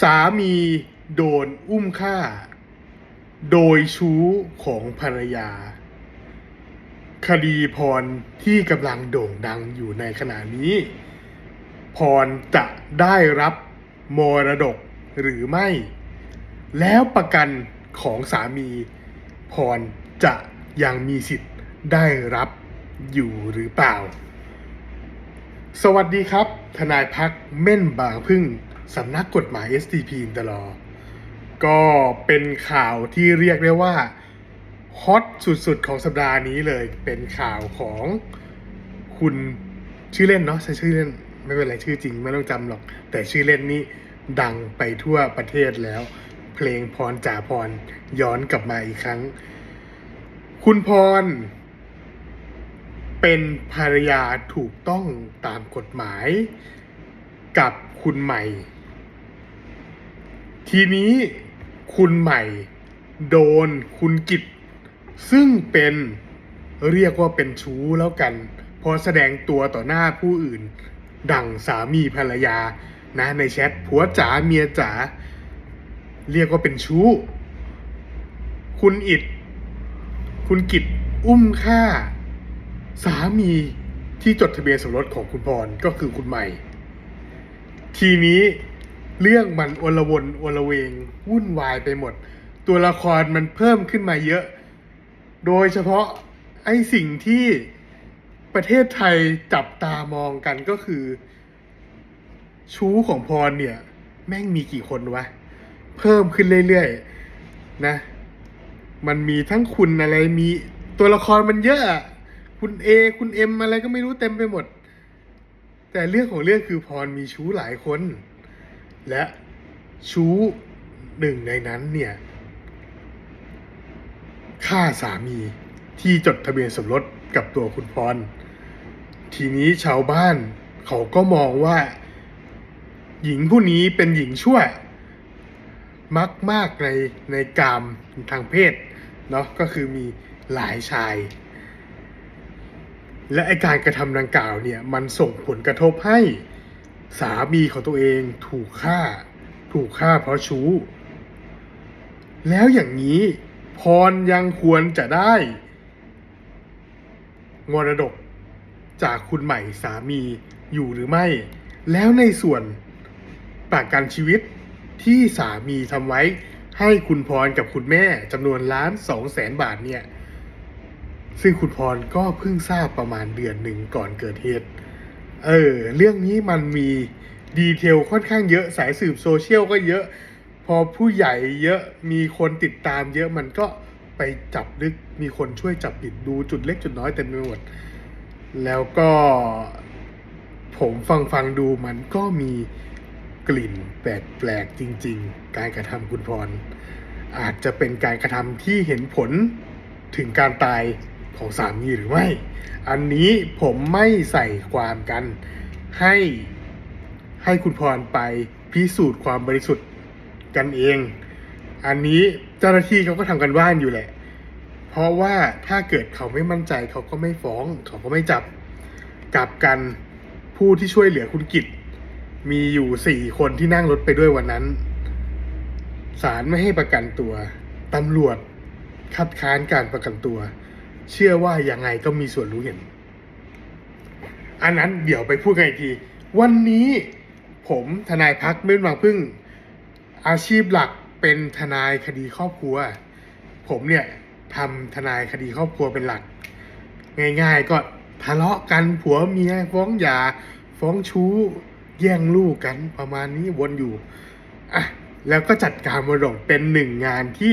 สามีโดนอุ้มฆ่า โดยชู้ของภรรยา คดีพรที่กำลังโด่งดังอยู่ในขณะนี้ พรจะได้รับมรดกหรือไม่ แล้วประกันของสามีพรจะยังมีสิทธิ์ได้รับอยู่หรือเปล่า สวัสดีครับ ทนายพักเม่นบางพึ่ง สำนักกฎหมาย STP อินตลอก็เป็นข่าวที่เรียกได้ว่าฮอตสุดๆ ของสัปดาห์นี้เลย เป็นข่าวของคุณชื่อเล่นเนาะใช้ชื่อเล่นไม่เป็นไรชื่อจริงไม่ต้องจำหรอก แต่ชื่อเล่นนี้ดังไปทั่วประเทศแล้ว เพลงพรจ่าพรย้อนกลับมาอีกครั้ง คุณพร เป็นภรรยาถูกต้องตามกฎหมายกับคุณใหม่ ทีนี้คุณใหม่โดนคุณกิจซึ่งเป็นเรียกว่าเป็นชู้แล้วกัน พอแสดงตัวต่อหน้าผู้อื่น ดั่งสามีภรรยานะในแชทผัวจ๋าเมียจ๋าเรียกว่าเป็นชู้ คุณอิดคุณกิจอุ้มฆ่า สามีที่จดทะเบียนสมรสของคุณพรก็คือคุณใหม่ ทีนี้ เรื่องมันอลวนอลเวง วุ่นวายไปหมด ตัวละครมันเพิ่มขึ้นมาเยอะ โดยเฉพาะไอ้สิ่งที่ประเทศไทยจับตามองกันก็คือ ชู้ของพรเนี่ย แม่งมีกี่คนวะ เพิ่มขึ้นเรื่อยๆนะ มันมีทั้งคุณอะไรมีตัวละครมันเยอะ คุณเอคุณเอ็มอะไรก็ไม่รู้เต็มไปหมด แต่เรื่องของเรื่องคือพรมีชู้หลายคน และชู้หนึ่งในนั้นเนี่ยฆ่าสามีที่จดทะเบียนสมรสกับตัวคุณพร ทีนี้ชาวบ้านเขาก็มองว่า หญิงผู้นี้เป็นหญิงชั่ว มักมากในในกามทางเพศเนาะก็คือมีหลายชาย และไอการกระทำดังกล่าวเนี่ยมันส่งผลกระทบให้ สามีของตัวเองถูกฆ่า ถูกฆ่าเพราะชู้ แล้วอย่างนี้พรยังควรจะได้มรดกจากคุณใหม่สามีอยู่หรือไม่ แล้วในส่วนประกันชีวิตที่สามีทำไว้ให้คุณพรกับคุณแม่จำนวนล้านสองแสนบาทเนี่ย ซึ่งคุณพรก็เพิ่งทราบประมาณเดือนหนึ่งก่อนเกิดเหตุ เออเรื่องนี้มันมีดีเทลค่อนข้างเยอะสายสืบโซเชียลก็เยอะ พอผู้ใหญ่เยอะมีคนติดตามเยอะมันก็ไปจับลึกมีคนช่วยจับผิดดูจุดเล็กจุดน้อยเต็มไปหมด แล้วก็ผมฟังฟังดูมันก็มีกลิ่นแปลกๆจริง ๆ การกระทำคุณพร อาจจะเป็นการกระทำที่เห็นผลถึงการตาย ของสามีหรือไม่ อันนี้ผมไม่ใส่ความกันให้ให้คุณพรไปพิสูจน์ความบริสุทธิ์กันเอง อันนี้เจ้าหน้าที่เขาก็ทำกันบ้านอยู่แหละ เพราะว่าถ้าเกิดเขาไม่มั่นใจเขาก็ไม่ฟ้องเขาก็ไม่จับกลับกันผู้ที่ช่วยเหลือคุณกิจมีอยู่สี่คนที่นั่งรถไปด้วยวันนั้นศาลไม่ให้ประกันตัวตำรวจคัดค้านการประกันตัว เชื่อว่ายังไงก็มีส่วนรู้เห็น อันนั้นเดี๋ยวไปพูดกันอีกที วันนี้ผมทนายพักเมื่อวางพึ่ง อาชีพหลักเป็นทนายคดีครอบครัว ผมเนี่ยทำทนายคดีครอบครัวเป็นหลัก ง่าย ๆ ก็ทะเลาะกันผัวเมียฟ้องหย่าฟ้องชู้แย่งลูกกันประมาณนี้วนอยู่อะแล้วก็จัดการมรดกเป็นหนึ่งงานที่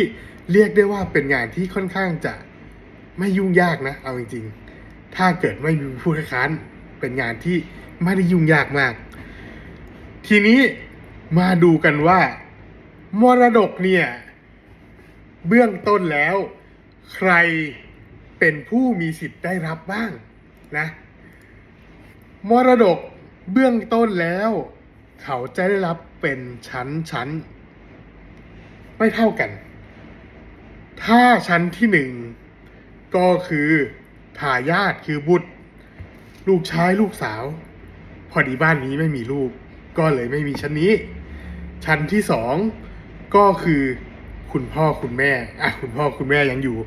เรียกได้ว่าเป็นงานที่ค่อนข้างจะ ไม่ยุ่งยากนะเอาจริงๆ ถ้าเกิดไม่มีผู้คัดค้านเป็นงานที่ไม่ได้ยุ่งยากมาก ทีนี้มาดูกันว่า มรดกเนี่ย เบื้องต้นแล้ว ใครเป็นผู้มีสิทธิ์ได้รับบ้างนะมรดกเบื้องต้นแล้ว เขาจะได้รับเป็นชั้นชั้นๆไม่เท่ากัน ถ้าชั้นที่หนึ่ง ก็คือทายาทคือบุตร ลูกชายลูกสาว พอดีบ้านนี้ไม่มีลูก ก็เลยไม่มีชั้นนี้ ชั้นที่สองก็คือคุณพ่อคุณแม่อะคุณพ่อคุณแม่ยังอยู่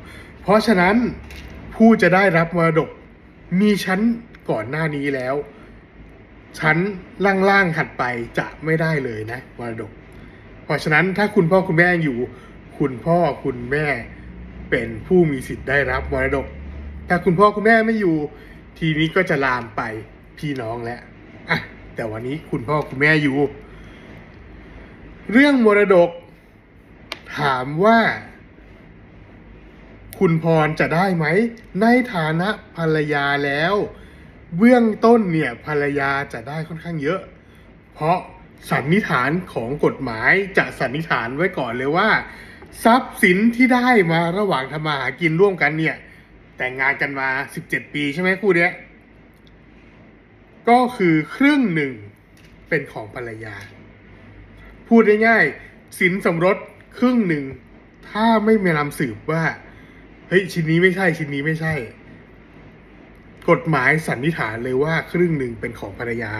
เพราะฉะนั้นผู้จะได้รับมรดกมีชั้นก่อนหน้านี้แล้ว ชั้นล่างๆถัดไปจะไม่ได้เลยนะมรดก เพราะฉะนั้นถ้าคุณพ่อคุณแม่อยู่ คุณพ่อคุณแม่ เป็นผู้มีสิทธิ์ได้รับมรดก ถ้าคุณพ่อคุณแม่ไม่อยู่ ทีนี้ก็จะลามไปพี่น้องแล้วอะแต่วันนี้คุณพ่อคุณแม่อยู่ เรื่องมรดก ถามว่า คุณพรจะได้ไหม ในฐานะภรรยาแล้ว เบื้องต้นเนี่ยภรรยาจะได้ค่อนข้างเยอะ เพราะสันนิษฐานของกฎหมายจะสันนิษฐานไว้ก่อนเลยว่า ทรัพย์สินที่ได้มาระหว่างทำมาหากินร่วมกันเนี่ย แต่งงานกันมา17ปีใช่ไหมคู่เนี้ยก็คือครึ่งหนึ่งเป็นของภรรยา พูดง่ายๆสินสมรสครึ่งหนึ่ง ถ้าไม่มีนำสืบว่า เฮ้ยชิ้นนี้ไม่ใช่ชิ้นนี้ไม่ใช่ กฎหมายสันนิษฐานเลยว่าครึ่งหนึ่งเป็นของภรรยา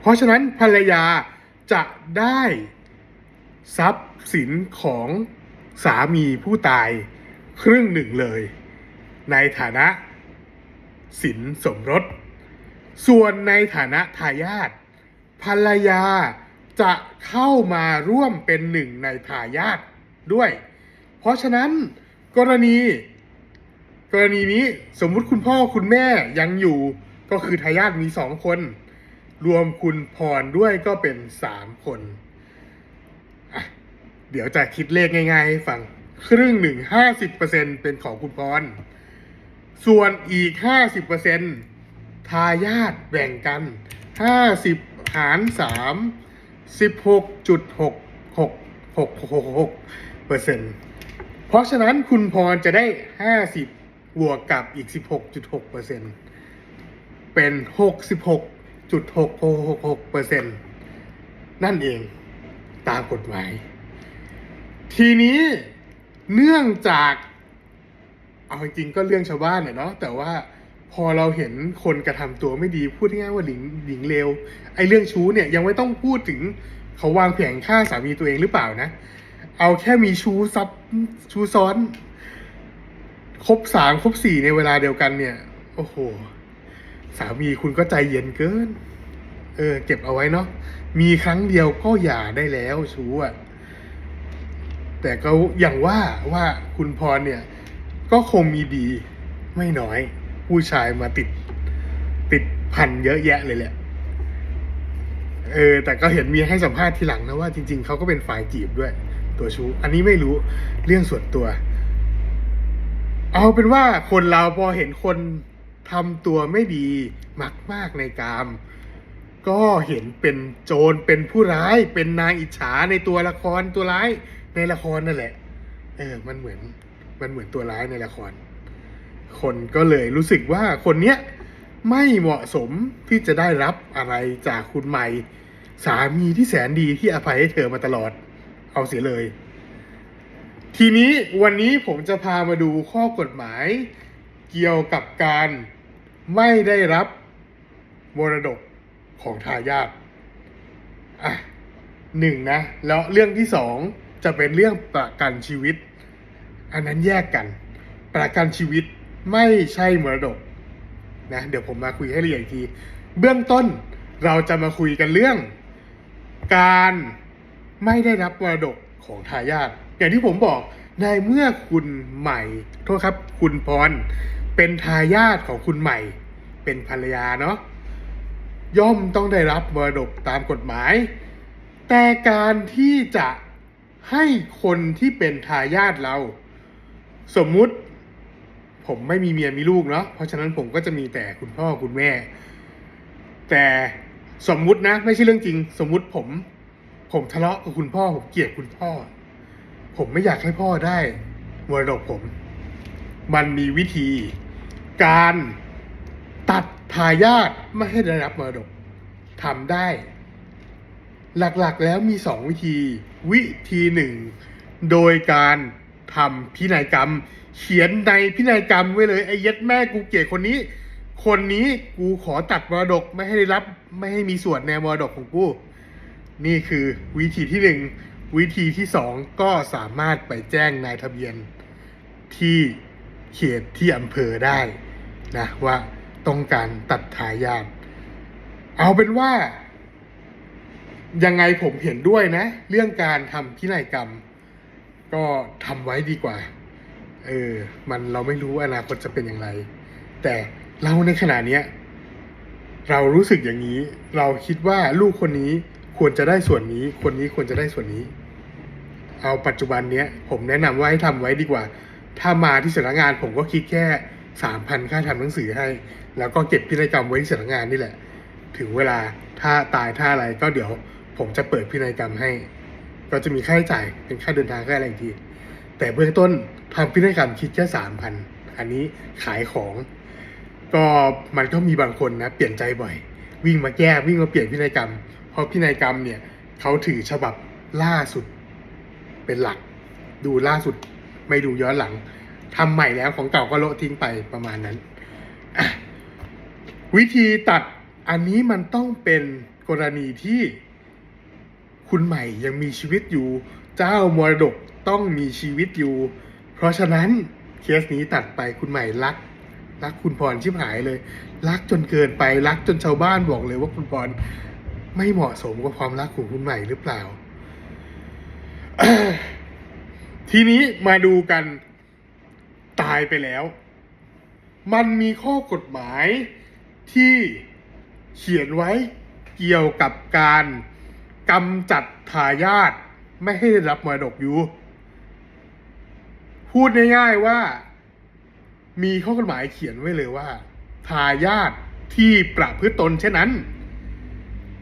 เพราะฉะนั้นภรรยาจะได้ทรัพย์สินของ สามีผู้ตายครึ่งหนึ่งเลย ในฐานะ สินสมรส ส่วนในฐานะทายาทภรรยาจะเข้ามาร่วมเป็นหนึ่งในทายาทด้วย เพราะฉะนั้นกรณี กรณีนี้สมมุติคุณพ่อคุณแม่ยังอยู่ก็คือทายาทมีสองคน รวมคุณพรด้วยก็เป็นสามคน เดี๋ยวจะคิดเลขง่ายๆให้ฟังครึ่งหนึ่งห้าสิบเปอร์เซ็นเป็นของคุณพร ส่วนอีกห้าสิบเปอร์เซ็นทายาทแบ่งกันห้าสิบหารสามสิบหกจุดหกหกหกหกหกเปอร์เซ็นเพราะฉะนั้นคุณพรจะได้ห้าสิบบวกกับอีกสิบหกจุดหกเปอร์เซ็นเป็นหกสิบหกจุดหกหกหกหกเปอร์เซ็นนั่นเองตามกฎหมาย ทีนี้เนื่องจากเอาจริงก็เรื่องชาวบ้านเนาะแต่ว่าพอเราเห็นคนกระทำตัวไม่ดีพูดง่ายๆว่าหลิงหลิงเลวไอ้เรื่องชู้เนี่ยยังไม่ต้องพูดถึงเขาวางแผนฆ่าสามีตัวเองหรือเปล่านะ เอาแค่มีชู้ซับชู้ซ้อน ครบสามครบสี่ในเวลาเดียวกันเนี่ย โอ้โห สามีคุณก็ใจเย็นเกิน เออ เก็บเอาไว้เนาะมีครั้งเดียวก็อย่าได้แล้วชู้อะ แต่ก็อย่างว่าว่าคุณพรเนี่ย ก็คงมีดีไม่น้อย ผู้ชายมาติด ติดพันเยอะแยะเลยแหละเออแต่ก็เห็นมีให้สัมภาษณ์ทีหลังนะว่าจริง ๆเขาก็เป็นฝ่ายจีบด้วย ตัวชู้อันนี้ไม่รู้เรื่องส่วนตัว เอาเป็นว่าคนเราพอเห็นคนทำตัวไม่ดีมักมากในกาม ก็เห็นเป็นโจรเป็นผู้ร้าย เป็นนางอิจฉาในตัวละครตัวร้าย ในละครนั่นแหละ เออ มันเหมือน มันเหมือนตัวร้ายในละคร คนก็เลยรู้สึกว่าคนเนี้ยไม่เหมาะสมที่จะได้รับอะไรจากคุณใหม่ สามีที่แสนดีที่อภัยให้เธอมาตลอด เอาเสียเลย ทีนี้วันนี้ผมจะพามาดูข้อกฎหมาย เกี่ยวกับการไม่ได้รับมรดกของทายาทอะหนึ่งนะ แล้วเรื่องที่สอง จะเป็นเรื่องประกันชีวิต อันนั้นแยกกัน ประกันชีวิตไม่ใช่มรดกนะเดี๋ยวผมมาคุยให้ละเอียดอีกที เบื้องต้นเราจะมาคุยกันเรื่อง การไม่ได้รับมรดกของทายาทอย่างที่ผมบอกในเมื่อคุณใหม่โทษครับ คุณพรเป็นทายาทของคุณใหม่ เป็นภรรยาเนาะย่อมต้องได้รับมรดกตามกฎหมาย แต่การที่จะ ให้คนที่เป็นทายาทเรา สมมุติ ผมไม่มีเมียมีลูกเนาะเพราะฉะนั้นผมก็จะมีแต่คุณพ่อคุณแม่ แต่สมมุตินะ ไม่ใช่เรื่องจริง สมมุติผม ผมทะเลาะกับคุณพ่อ ผมเกลียดคุณพ่อ ผมไม่อยากให้พ่อได้มรดกผม มันมีวิธี การตัดทายาทไม่ให้ได้รับมรดกทำได้ หลักๆแล้วมีสองวิธี วิธีหนึ่งโดยการทำพินัยกรรม เขียนในพินัยกรรมไว้เลยไอ้ย็ดแม่กูเกลียดคนนี้ คนนี้กูขอตัดมรดกไม่ให้ได้รับไม่ให้มีส่วนในมรดกของกู นี่คือวิธีที่หนึ่งวิธีที่สองก็สามารถไปแจ้งนายทะเบียนที่เขตที่อำเภอได้นะว่าต้องการตัดทายาทเอาเป็นว่า ยังไงผมเห็นด้วยนะ เรื่องการทำพินัยกรรม ก็ทำไว้ดีกว่า เออ มันเราไม่รู้อนาคตจะเป็นอย่างไร แต่เราในขณะเนี้ยเรารู้สึกอย่างนี้ เราคิดว่าลูกคนนี้ควรจะได้ส่วนนี้ คนนี้ควรจะได้ส่วนนี้ เอาปัจจุบันเนี้ย ผมแนะนำว่าให้ทำไว้ดีกว่า ถ้ามาที่สำนักงานผมก็คิดแค่สามพันค่าทำหนังสือให้ แล้วก็เก็บพินัยกรรมไว้ที่สำนักงานนี่แหละ ถึงเวลาถ้าตายถ้าอะไรก็เดี๋ยว ผมจะเปิดพินัยกรรมให้ ก็จะมีค่าใช้จ่ายเป็นค่าเดินทางค่าอะไรอีกที แต่เบื้องต้นทำพินัยกรรมคิดแค่สามพันอันนี้ขายของ ก็มันก็มีบางคนนะเปลี่ยนใจบ่อย วิ่งมาแก้วิ่งมาเปลี่ยนพินัยกรรม เพราะพินัยกรรมเนี่ยเขาถือฉบับล่าสุดเป็นหลัก ดูล่าสุดไม่ดูย้อนหลังทำใหม่แล้วของเก่าก็โละทิ้งไปประมาณนั้น วิธีตัดอันนี้มันต้องเป็นกรณีที่ คุณใหม่ยังมีชีวิตอยู่ เจ้ามรดกต้องมีชีวิตอยู่ เพราะฉะนั้นเคสนี้ตัดไปคุณใหม่รัก รักคุณพรชิบหายเลย รักจนเกินไปรักจนชาวบ้านบอกเลยว่าคุณพรไม่เหมาะสมกับความรักของคุณใหม่หรือเปล่า ทีนี้มาดูกันตายไปแล้ว มันมีข้อกฎหมายที่เขียนไว้เกี่ยวกับการ กำจัดทายาทไม่ให้ได้รับมรดกอยู่ พูดง่ายๆว่า มีข้อกฎหมายเขียนไว้เลยว่า ทายาทที่ประพฤติตนเช่นนั้น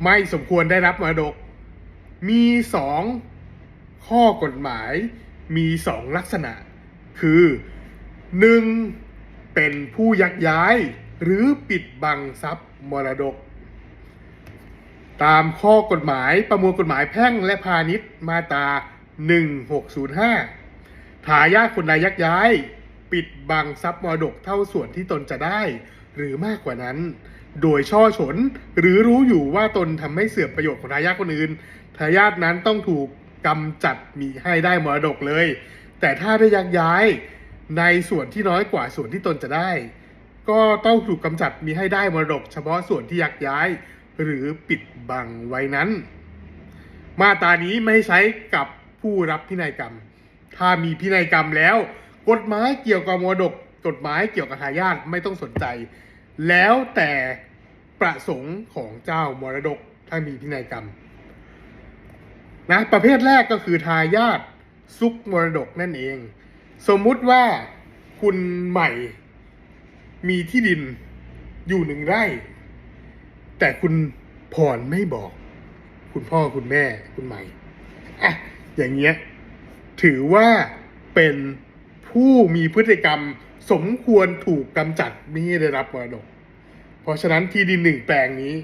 ไม่สมควรได้รับมรดก มีสองข้อกฎหมายมีสองลักษณะ คือหนึ่งเป็นผู้ยักย้ายหรือปิดบังทรัพย์มรดก ตามข้อกฎหมายประมวลกฎหมายแพ่งและพาณิชย์มาตรา 1605 ทายาทคนใดยักย้าย ปิดบังทรัพย์มรดกเท่าส่วนที่ตนจะได้ หรือมากกว่านั้น โดยช่อฉน หรือรู้อยู่ว่าตนทำให้เสื่อมประโยชน์ของทายาทคนอื่น ทายาทนั้นต้องถูกกำจัดมีให้ได้มรดกเลย แต่ถ้าได้ยักย้ายในส่วนที่น้อยกว่าส่วนที่ตนจะได้ ก็ต้องถูกกำจัดมีให้ได้มรดก เฉพาะส่วนที่ยักย้าย หรือปิดบังไว้นั้น มาตรานี้ไม่ใช้กับผู้รับพินัยกรรม ถ้ามีพินัยกรรมแล้ว กฎหมายเกี่ยวกับมรดก กฎหมายเกี่ยวกับทายาทไม่ต้องสนใจ แล้วแต่ประสงค์ของเจ้ามรดกถ้ามีพินัยกรรมนะประเภทแรกก็คือทายาทซุกมรดกนั่นเอง สมมุติว่าคุณใหม่มีที่ดินอยู่หนึ่งไร่ แต่คุณพรไม่บอก คุณพ่อคุณแม่คุณใหม่อะอย่างเงี้ยถือว่าเป็นผู้มีพฤติกรรมสมควรถูกกำจัดไม่ได้รับมรดก เพราะฉะนั้นที่ดินหนึ่งแปลงนี้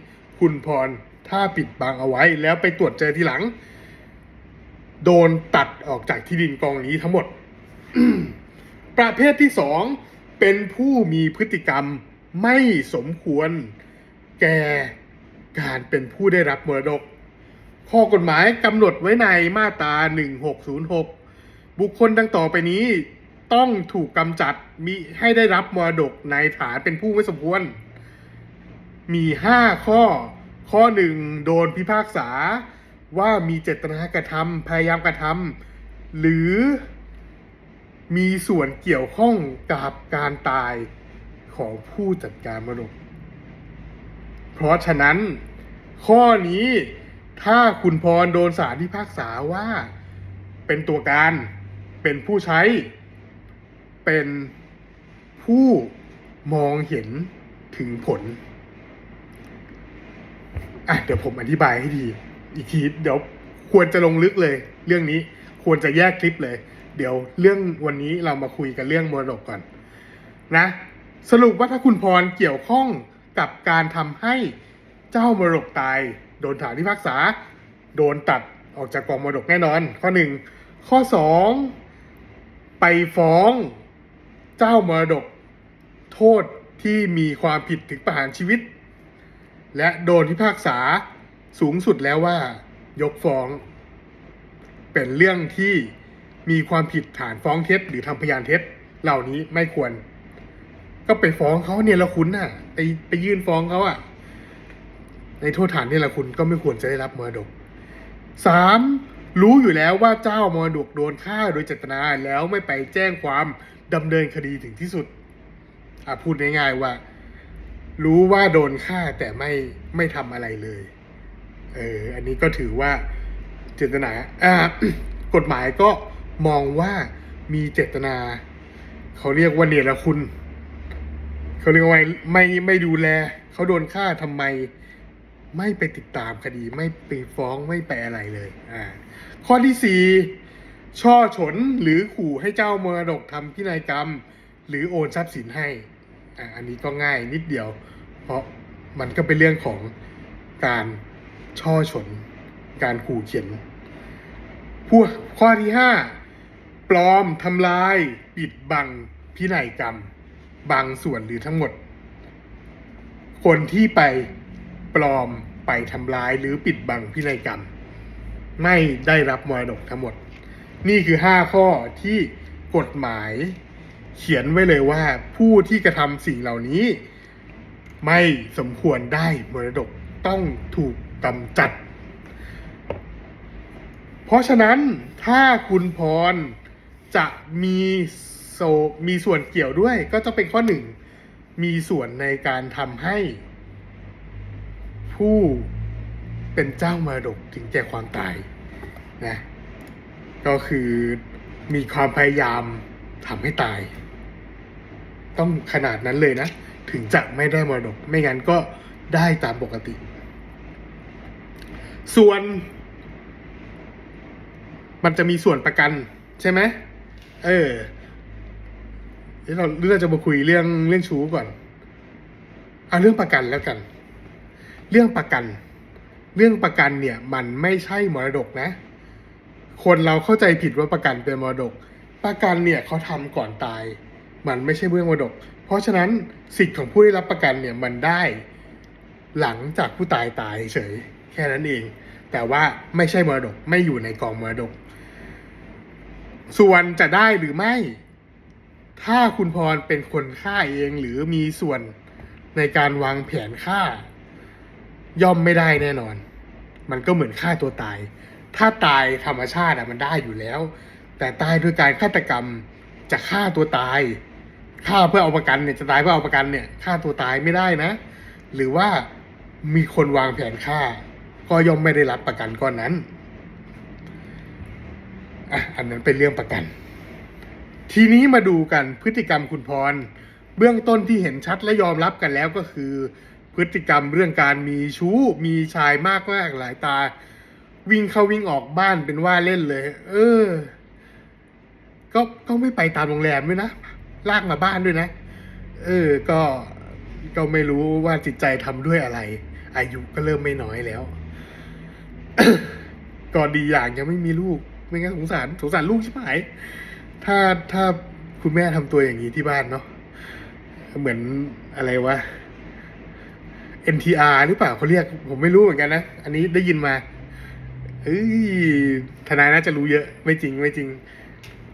คุณพรถ้าปิดบังเอาไว้แล้วไปตรวจเจอทีหลัง โดนตัดออกจากที่ดินกองนี้ทั้งหมด ประเภทที่สองเป็นผู้มีพฤติกรรมไม่สมควร แก่การเป็นผู้ได้รับมรดก ข้อกฎหมายกำหนดไว้ในมาตรา 1606 บุคคลดังต่อไปนี้ต้องถูกกำจัดมิให้ได้รับมรดกในฐานเป็นผู้ไม่สมควร มี 5 ข้อ ข้อหนึ่งโดนพิพากษาว่ามีเจตนากระทำพยายามกระทำหรือมีส่วนเกี่ยวข้องกับการตายของผู้จัดการมรดก เพราะฉะนั้น ข้อนี้ถ้าคุณพรโดนศาลพิพากษาว่า เป็นตัวการ เป็นผู้ใช้ เป็นผู้มองเห็นถึงผล อะเดี๋ยวผมอธิบายให้ดี อีกทีเดี๋ยวควรจะลงลึกเลย เรื่องนี้ควรจะแยกคลิปเลย เดี๋ยวเรื่องวันนี้เรามาคุยกันเรื่องมรดกก่อน นะ สรุปว่าถ้าคุณพรเกี่ยวข้อง กับการทำให้เจ้ามรดกตาย โดนฐานพิพากษา โดนตัดออกจากกองมรดกแน่นอน ข้อหนึ่งข้อสองไปฟ้องเจ้ามรดกโทษที่มีความผิดถึงประหารชีวิต และโดนพิพากษาสูงสุดแล้วว่ายกฟ้อง เป็นเรื่องที่มีความผิดฐานฟ้องเท็จ หรือทำพยานเท็จ เหล่านี้ไม่ควร ก็ไปฟ้องเขาเนี่ยละคุณน่ะ ไปไปยื่นฟ้องเขาอะในโทษฐานเนี่ยละคุณก็ไม่ควรจะได้รับมรดกสามรู้อยู่แล้วว่าเจ้ามรดกโดนฆ่าโดยเจตนาแล้วไม่ไปแจ้งความดำเนินคดีถึงที่สุดอะพูดง่ายๆว่า รู้ว่าโดนฆ่าแต่ไม่ไม่ทำอะไรเลย เออ อันนี้ก็ถือว่าเจตนาอ่ากฎหมายก็มองว่ามีเจตนา เขาเรียกว่าเนรคุณ เขาเรียกว่าไม่ไม่ดูแลเขาโดนฆ่าทำไม ไม่ไปติดตามคดี ไม่ไปฟ้องไม่ไปอะไรเลยอ่าข้อที่สี่ช่อฉนหรือขู่ให้เจ้ามรดกทำพินัยกรรม หรือโอนทรัพย์สินให้อ่าอันนี้ก็ง่ายนิดเดียว เพราะมันก็เป็นเรื่องของการช่อฉนการขู่เขียนผู้ข้อที่ห้าปลอมทำลาย ปิดบังพินัยกรรม บางส่วนหรือทั้งหมด คนที่ไปปลอมไปทำลายหรือปิดบังพินัยกรรม ไม่ได้รับมรดกทั้งหมด นี่คือห้าข้อที่กฎหมายเขียนไว้เลยว่าผู้ที่กระทำสิ่งเหล่านี้ ไม่สมควรได้มรดกต้องถูกกำจัด เพราะฉะนั้นถ้าคุณพรจะมี โซมีส่วนเกี่ยวด้วยก็จะเป็นข้อหนึ่งมีส่วนในการทำให้ ผู้เป็นเจ้ามรดกถึงแก่ความตายนะก็คือมีความพยายามทำให้ตาย ต้องขนาดนั้นเลยนะ ถึงจะไม่ได้มรดก ไม่งั้นก็ได้ตามปกติ ส่วน มันจะมีส่วนประกันใช่ไหมเออ เดี๋ยวเราเรื่องจะมาคุยเรื่องเรื่องชู้ก่อนเอาเรื่องประกันแล้วกัน เรื่องประกัน เรื่องประกันเนี่ย มันไม่ใช่มรดกนะ คนเราเข้าใจผิดว่าประกันเป็นมรดก ประกันเนี่ยเขาทำก่อนตาย มันไม่ใช่เรื่องมรดก เพราะฉะนั้นสิทธิ์ของผู้ได้รับประกันเนี่ยมันได้หลังจากผู้ตายตายเฉยแค่นั้นเอง แต่ว่าไม่ใช่มรดกไม่อยู่ในกองมรดก ส่วนจะได้หรือไม่ ถ้าคุณพรเป็นคนฆ่าเองหรือมีส่วนในการวางแผนฆ่า ย่อมไม่ได้แน่นอน มันก็เหมือนฆ่าตัวตาย ถ้าตายธรรมชาติอะมันได้อยู่แล้ว แต่ตายด้วยการฆาตกรรมจะฆ่าตัวตายฆ่าเพื่อเอาประกันเนี่ยจะตายเพื่อเอาประกันเนี่ยฆ่าตัวตายไม่ได้นะ หรือว่ามีคนวางแผนฆ่า ก็ย่อมไม่ได้รับประกันก้อนนั้นอะอันนั้นเป็นเรื่องประกัน ทีนี้มาดูกันพฤติกรรมคุณพร เบื้องต้นที่เห็นชัดและยอมรับกันแล้วก็คือ พฤติกรรมเรื่องการมีชู้มีชายมากมากหลายตา วิ่งเข้าวิ่งออกบ้านเป็นว่าเล่นเลย เออ ก็ก็ไม่ไปตามโรงแรมด้วยนะลากมาบ้านด้วยนะ เออ ก็ก็ไม่รู้ว่าจิตใจทำด้วยอะไร อายุก็เริ่มไม่น้อยแล้วก็ดีอย่างยังไม่มีลูก ไม่งั้นสงสารสงสารลูกใช่ไหม ถ้าถ้าคุณแม่ทำตัวอย่างนี้ที่บ้านเนาะเหมือนอะไรวะ NTR หรือเปล่าเขาเรียก ผมไม่รู้เหมือนกันนะ อันนี้ได้ยินมาเอ้ยทนายน่าจะรู้เยอะ ไม่จริงไม่จริง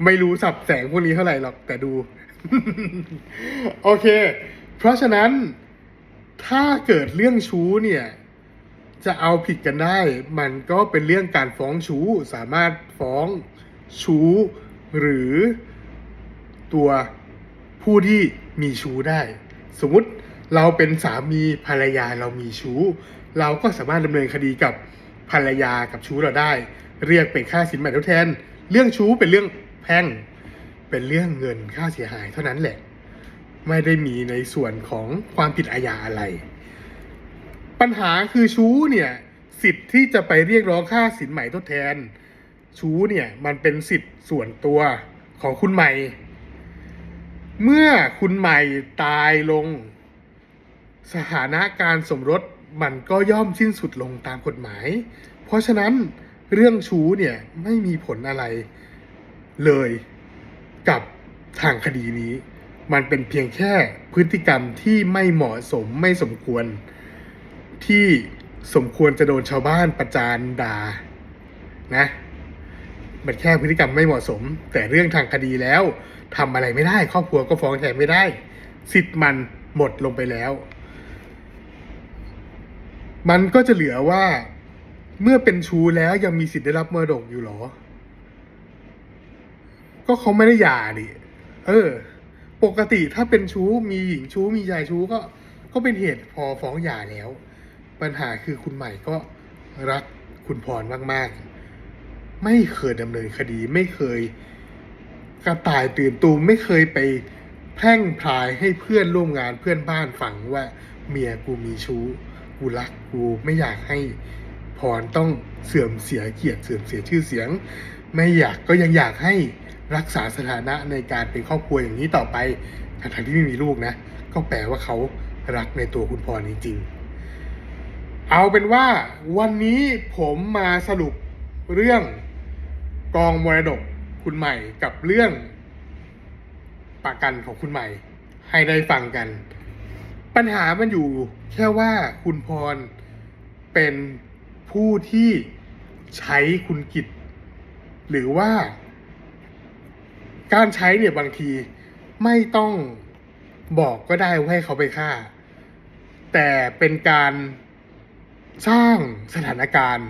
ไม่รู้สับแสงพวกนี้เท่าไหร่หรอกแต่ดู โอเค เพราะฉะนั้นถ้าเกิดเรื่องชู้เนี่ย จะเอาผิดกันได้ มันก็เป็นเรื่องการฟ้องชู้ สามารถฟ้องชู้ หรือตัวผู้ที่มีชู้ได้ สมมติเราเป็นสามีภรรยาเรามีชู้ เราก็สามารถดำเนินคดีกับภรรยากับชู้เราได้ เรียกเป็นค่าสินไหม่ทดแทน เรื่องชู้เป็นเรื่องแพ่ง เป็นเรื่องเงินค่าเสียหายเท่านั้นแหละ ไม่ได้มีในส่วนของความผิดอาญาอะไร ปัญหาคือชู้เนี่ยสิทธิ์ที่จะไปเรียกร้องค่าสินไหม่ทดแทน ชู้เนี่ยมันเป็นสิทธิ์ส่วนตัวของคุณใหม่ เมื่อคุณใหม่ตายลง สถานะการสมรสมันก็ย่อมสิ้นสุดลงตามกฎหมาย เพราะฉะนั้นเรื่องชู้เนี่ยไม่มีผลอะไรเลยกับทางคดีนี้ มันเป็นเพียงแค่พฤติกรรมที่ไม่เหมาะสมไม่สมควร ที่สมควรจะโดนชาวบ้านประจานด่านะ มันแค่พฤติกรรมไม่เหมาะสม แต่เรื่องทางคดีแล้วทำอะไรไม่ได้ ครอบครัวก็ฟ้องแทนไม่ได้ สิทธิ์มันหมดลงไปแล้ว มันก็จะเหลือว่าเมื่อเป็นชู้แล้วยังมีสิทธิ์ได้รับมรดกอยู่หรอ ก็เขาไม่ได้หย่าดิเออ ปกติถ้าเป็นชู้มีหญิงชู้มีชายชู้ก็ ก็เป็นเหตุพอฟ้องหย่าแล้ว ปัญหาคือคุณใหม่ก็รักคุณพรมาก ๆ ไม่เคยดำเนินคดี ไม่เคยกระต่ายตื่นตูมไม่เคยไปแพร่งพรายให้เพื่อนร่วมงานเพื่อนบ้านฟังว่าเมียกูมีชู้ กูรักกูไม่อยากให้พรต้องเสื่อมเสียเกียรติเสื่อมเสียชื่อเสียง ไม่อยากก็ยังอยากให้รักษาสถานะในการเป็นครอบครัวอย่างนี้ต่อไปทั้งที่ไม่มีลูกนะ ก็แปลว่าเขารักในตัวคุณพรจริงๆเอาเป็นว่าวันนี้ผมมาสรุปเรื่อง กองมรดกคุณใหม่กับเรื่องประกันของคุณใหม่ ให้ได้ฟังกัน ปัญหามันอยู่แค่ว่าคุณพรเป็นผู้ที่ใช้คุณกิจ หรือว่า การใช้เนี่ยบางทีไม่ต้องบอกก็ได้ว่าให้เขาไปฆ่า แต่เป็นการสร้างสถานการณ์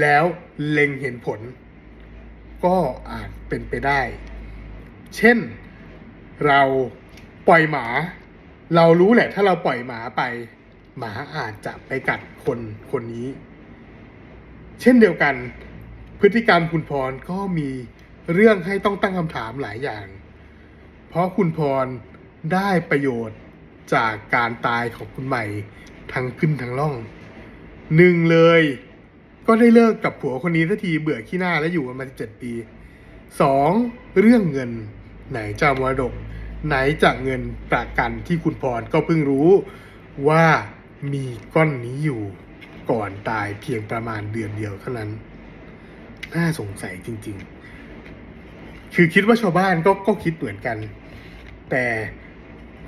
แล้วเล็งเห็นผล ก็อาจเป็นไปได้ เช่นเราปล่อยหมา เรารู้แหละ ถ้าเราปล่อยหมาไป หมาอาจจะไปกัดคนคนนี้ เช่นเดียวกัน พฤติกรรมคุณพรก็มีเรื่องให้ต้องตั้งคำถามหลายอย่าง เพราะคุณพรได้ประโยชน์จากการตายของคุณใหม่ทั้งขึ้นทั้งล่องหนึ่งเลย ก็ได้เลิกกับผัวคนนี้สักทีเบื่อขี้หน้าและอยู่กันมาเจ็ดปีสองเรื่องเงิน ไหนจะมรดก ไหนจะเงินประกันที่คุณพรก็เพิ่งรู้ว่ามีก้อนนี้อยู่ก่อนตายเพียงประมาณเดือนเดียวเท่านั้น น่าสงสัยจริง ๆ คือคิดว่าชาวบ้านก็ก็คิดเหมือนกัน แต่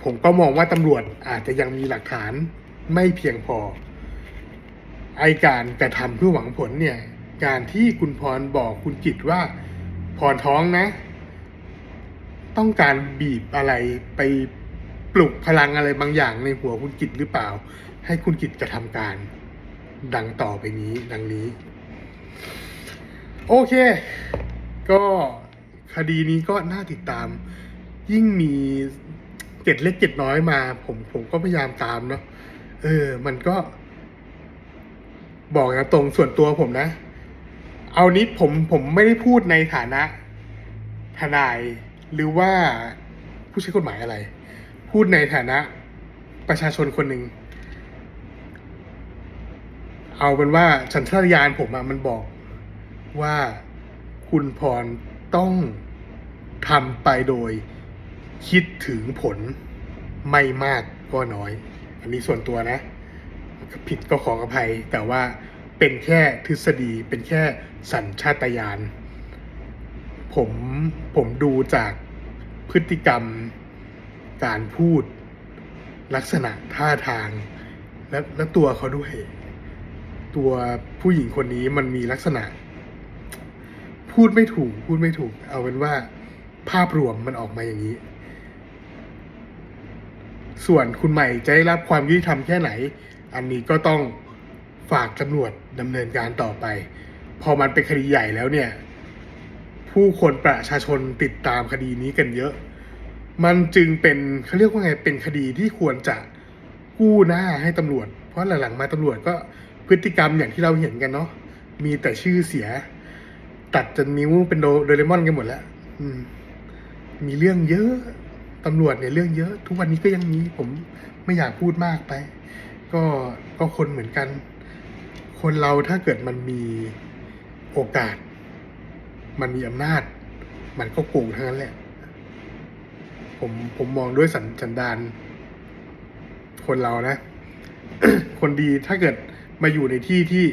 ผมก็มองว่าตำรวจอาจจะยังมีหลักฐานไม่เพียงพอ ไอการกระทำเพื่อหวังผลเนี่ย การที่คุณพรบอกคุณกิตว่าพรท้องนะ ต้องการบีบอะไรไปปลุกพลังอะไรบางอย่างในหัวคุณกิตหรือเปล่า ให้คุณกิตกระทำการ ดังต่อไปนี้ ดังนี้ โอเค ก็คดีนี้ก็น่าติดตาม ยิ่งมีเกร็ดเล็กเกร็ดน้อยมา ผมผมก็พยายามตามเนาะเออ มันก็ บอกนะตรงส่วนตัวผมนะ เอานิดผมผมไม่ได้พูดในฐานะทนายหรือว่าผู้ใช้กฎหมายอะไร พูดในฐานะประชาชนคนหนึ่งเอาเป็นว่าสัญชาตญาณผมอะมันบอกว่าคุณพรต้องทำไปโดยคิดถึงผลไม่มากก็น้อย อันนี้ส่วนตัวนะ ผิดก็ขออภัย แต่ว่าเป็นแค่ทฤษฎีเป็นแค่สัญชาตญาณผมผมดูจากพฤติกรรมการพูดลักษณะท่าทาง และและตัวเขาด้วย ตัวผู้หญิงคนนี้มันมีลักษณะ พูดไม่ถูก พูดไม่ถูก เอาเป็นว่าภาพรวมมันออกมาอย่างนี้ ส่วนคุณใหม่จะได้รับความยุติธรรมแค่ไหน อันนี้ก็ต้องฝากตำรวจดำเนินการต่อไป พอมันเป็นคดีใหญ่แล้วเนี่ย ผู้คนประชาชนติดตามคดีนี้กันเยอะ มันจึงเป็นเขาเรียกว่าไงเป็นคดีที่ควรจะกู้หน้าให้ตำรวจ เพราะหลังๆมาตำรวจก็พฤติกรรมอย่างที่เราเห็นกันเนาะมีแต่ชื่อเสีย ตัดจนนิ้วเป็นโดเรมอนกันหมดแล้วมมีเรื่องเยอะตำรวจเนี่ยเรื่องเยอะ ทุกวันนี้ก็ยังมีผมไม่อยากพูดมากไป ก็ก็คนเหมือนกัน คนเราถ้าเกิดมันมีโอกาส มันมีอำนาจ มันก็โกงทั้งนั้นแหละ ผมผมมองด้วยสันสันดานคนเรานะ คนดีถ้าเกิดมาอยู่ในที่ที่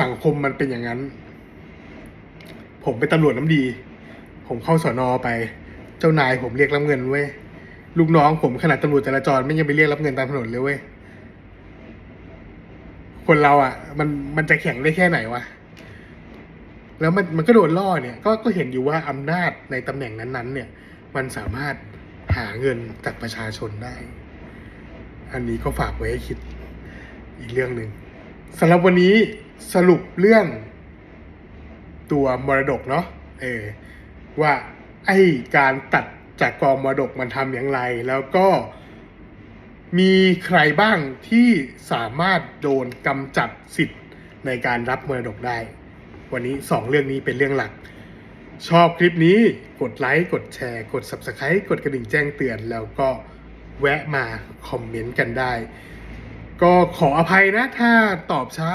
สังคมมันเป็นอย่างนั้น ผมเป็นตำรวจน้ำดี ผมเข้าสอนอไป เจ้านายผมเรียกรับเงินเว้ย ลูกน้องผมขนาดตำรวจจราจรไม่ยังไปเรียกรับเงินตามถนนเลยเว้ย คนเราอะ มันมันจะแข็งได้แค่ไหนวะแล้วมันมันก็โดนล่อเนี่ยก็ก็เห็นอยู่ว่าอำนาจในตำแหน่งนั้นๆ เนี่ย มันสามารถหาเงินจากประชาชนได้ อันนี้ก็ฝากไว้ให้คิดอีกเรื่องหนึ่งสำหรับวันนี้สรุปเรื่องตัวมรดกเนาะเออว่าไอการตัดจากกองมรดกมันทำอย่างไร แล้วก็ มีใครบ้างที่สามารถโดนกำจัดสิทธิ์ในการรับมรดกได้ วันนี้สองเรื่องนี้เป็นเรื่องหลัก ชอบคลิปนี้กดไลค์กดแชร์ กด Subscribe กดกระดิ่งแจ้งเตือน แล้วก็แวะมาคอมเมนต์กันได้ ก็ขออภัยนะถ้าตอบช้า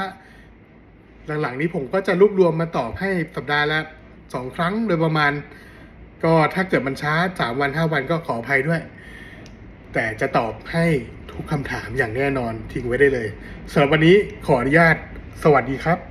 หลังๆ นี้ผมก็จะรวบรวมมาตอบให้สัปดาห์ละสองครั้งโดยประมาณ ก็ถ้าเกิดมันช้าสามวันห้าวันก็ขออภัยด้วย แต่จะตอบให้ทุกคำถามอย่างแน่นอนทิ้งไว้ได้เลยสำหรับวันนี้ขออนุญาตสวัสดีครับ